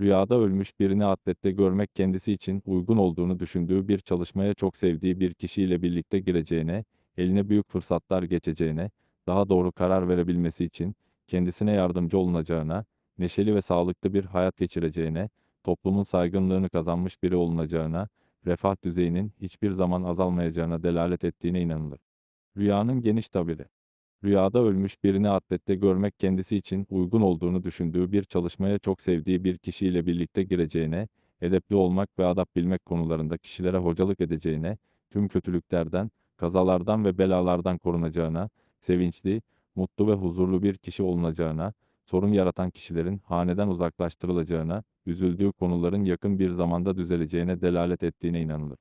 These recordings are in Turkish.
Rüyada ölmüş birini atlette görmek kendisi için uygun olduğunu düşündüğü bir çalışmaya çok sevdiği bir kişiyle birlikte gireceğine, eline büyük fırsatlar geçeceğine, daha doğru karar verebilmesi için kendisine yardımcı olunacağına, neşeli ve sağlıklı bir hayat geçireceğine, toplumun saygınlığını kazanmış biri olunacağına, refah düzeyinin hiçbir zaman azalmayacağına delalet ettiğine inanılır. Rüyanın geniş tabiri Rüyada ölmüş birini atlette görmek kendisi için uygun olduğunu düşündüğü bir çalışmaya çok sevdiği bir kişiyle birlikte gireceğine, edepli olmak ve adap bilmek konularında kişilere hocalık edeceğine, tüm kötülüklerden, kazalardan ve belalardan korunacağına, sevinçli, mutlu ve huzurlu bir kişi olunacağına, sorun yaratan kişilerin haneden uzaklaştırılacağına, üzüldüğü konuların yakın bir zamanda düzeleceğine delalet ettiğine inanılır.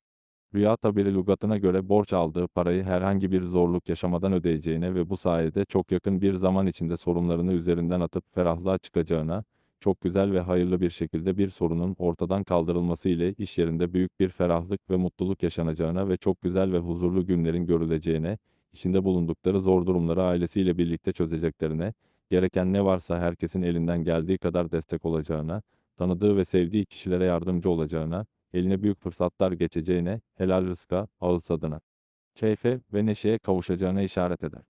Rüya tabiri lügatına göre borç aldığı parayı herhangi bir zorluk yaşamadan ödeyeceğine ve bu sayede çok yakın bir zaman içinde sorunlarını üzerinden atıp ferahlığa çıkacağına, çok güzel ve hayırlı bir şekilde bir sorunun ortadan kaldırılması ile iş yerinde büyük bir ferahlık ve mutluluk yaşanacağına ve çok güzel ve huzurlu günlerin görüleceğine, içinde bulundukları zor durumları ailesiyle birlikte çözeceklerine, gereken ne varsa herkesin elinden geldiği kadar destek olacağına, tanıdığı ve sevdiği kişilere yardımcı olacağına, eline büyük fırsatlar geçeceğine, helal rızka, ağız tadına, keyfe ve neşeye kavuşacağına işaret eder.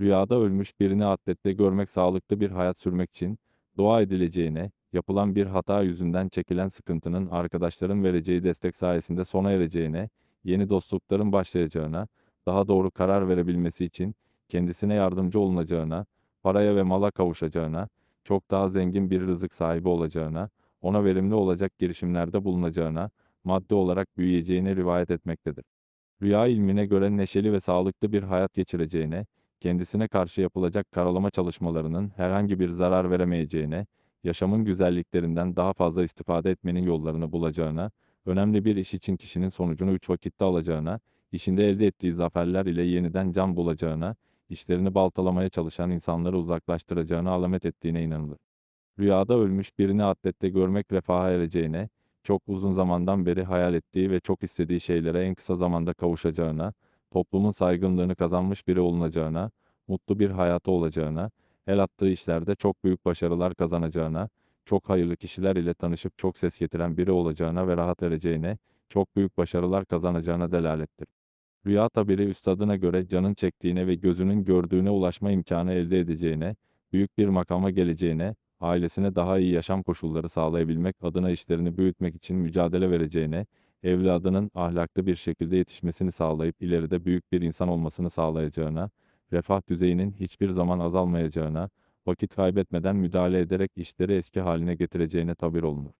Rüyada ölmüş birini atlette görmek sağlıklı bir hayat sürmek için, dua edileceğine, yapılan bir hata yüzünden çekilen sıkıntının arkadaşların vereceği destek sayesinde sona ereceğine, yeni dostlukların başlayacağına, daha doğru karar verebilmesi için kendisine yardımcı olunacağına, paraya ve mala kavuşacağına, çok daha zengin bir rızık sahibi olacağına, ona verimli olacak girişimlerde bulunacağına, maddi olarak büyüyeceğine rivayet etmektedir. Rüya ilmine göre neşeli ve sağlıklı bir hayat geçireceğine, kendisine karşı yapılacak karalama çalışmalarının herhangi bir zarar veremeyeceğine, yaşamın güzelliklerinden daha fazla istifade etmenin yollarını bulacağına, önemli bir iş için kişinin sonucunu üç vakitte alacağına, işinde elde ettiği zaferler ile yeniden can bulacağına, işlerini baltalamaya çalışan insanları uzaklaştıracağına alamet ettiğine inanılır. Rüyada ölmüş birini atlette görmek refaha ereceğine, çok uzun zamandan beri hayal ettiği ve çok istediği şeylere en kısa zamanda kavuşacağına, toplumun saygınlığını kazanmış biri olunacağına, mutlu bir hayatı olacağına, el attığı işlerde çok büyük başarılar kazanacağına, çok hayırlı kişiler ile tanışıp çok ses getiren biri olacağına ve rahat ereceğine, çok büyük başarılar kazanacağına delalettir. Rüya tabiri üstadına göre canın çektiğine ve gözünün gördüğüne ulaşma imkanı elde edeceğine, büyük bir makama geleceğine, ailesine daha iyi yaşam koşulları sağlayabilmek adına işlerini büyütmek için mücadele vereceğine, evladının ahlaklı bir şekilde yetişmesini sağlayıp ileride büyük bir insan olmasını sağlayacağına, refah düzeyinin hiçbir zaman azalmayacağına, vakit kaybetmeden müdahale ederek işleri eski haline getireceğine tabir olunur.